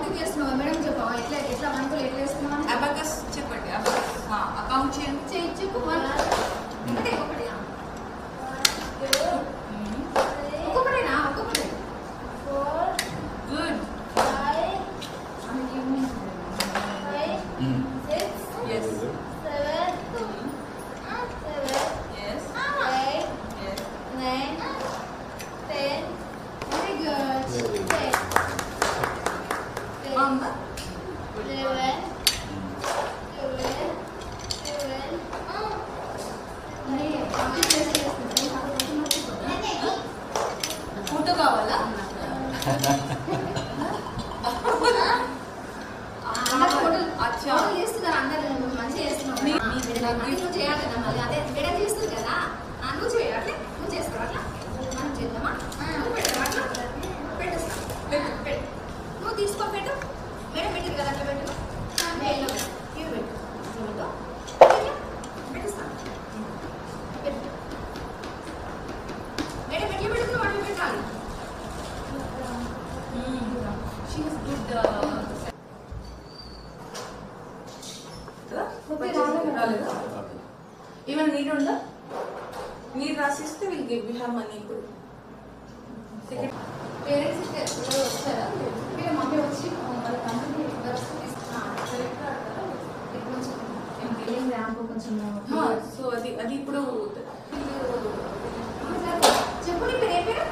Counting చేస్తున్నావా madam చెప్పవా ఎట్లా ఎట్లా మనకులు ఎట్లా వేస్తున్నావు అబకస్ చెప్పండి అబకస్ అకౌంట్ చేయండి చెయ్యి చెప్పు వన్ ఒకటే ఒకటి ఒక్కొక్కటేనా ఒక్కొక్కటే గుడ్ ఎస్ ఎస్ తీసుకో పెట్టు మేడం పెట్టింది కదా అట్లా పెట్టు నేను ఇవి పెట్టు ఏమైనా నీరు ఉందా నీరు రాసిస్తే వీళ్ళు గివ్ వీ హ్యావ్ మనీ ఇప్పుడు పేరెంట్స్ వస్తారా? వీళ్ళ మమ్మీ వచ్చి వాళ్ళ కంపెనీ కొంచెం ర్యాంప్ కొంచెం సో అది అది ఇప్పుడు చెప్పు. నీ పేరు ఏ పేరు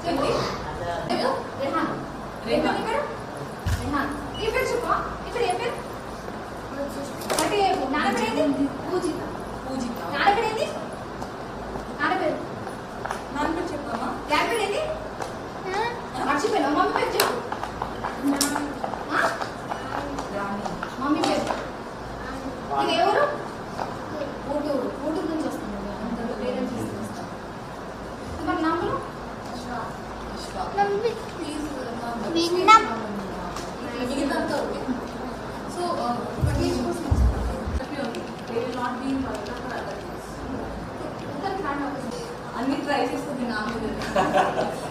చెప్పు. పేరు? రెహాన్ పేరు? పేరు చెప్పు పేరు ఏ పేరు? అంటే నాన్న పేరు ఏంటి పూజిత. పూజిత. నాన్న పేరు ఏంటి నాన్న పేరు నాన్న. పేరు చెప్పమ్మా ఏంటి మర్చిపోయినా. మమ్మీ పేరు చెప్పు. మమ్మీ పేరు. ఇది ఊరు? ఊటూరు. ఊటూరు నుంచి వస్తుంది అందరూ పేరెంట్స్ తీసుకొస్తారు మరి నంబరు ప్లీజ్ విన్నా. సో అన్ని ట్రై చేస్తుంది నా మీద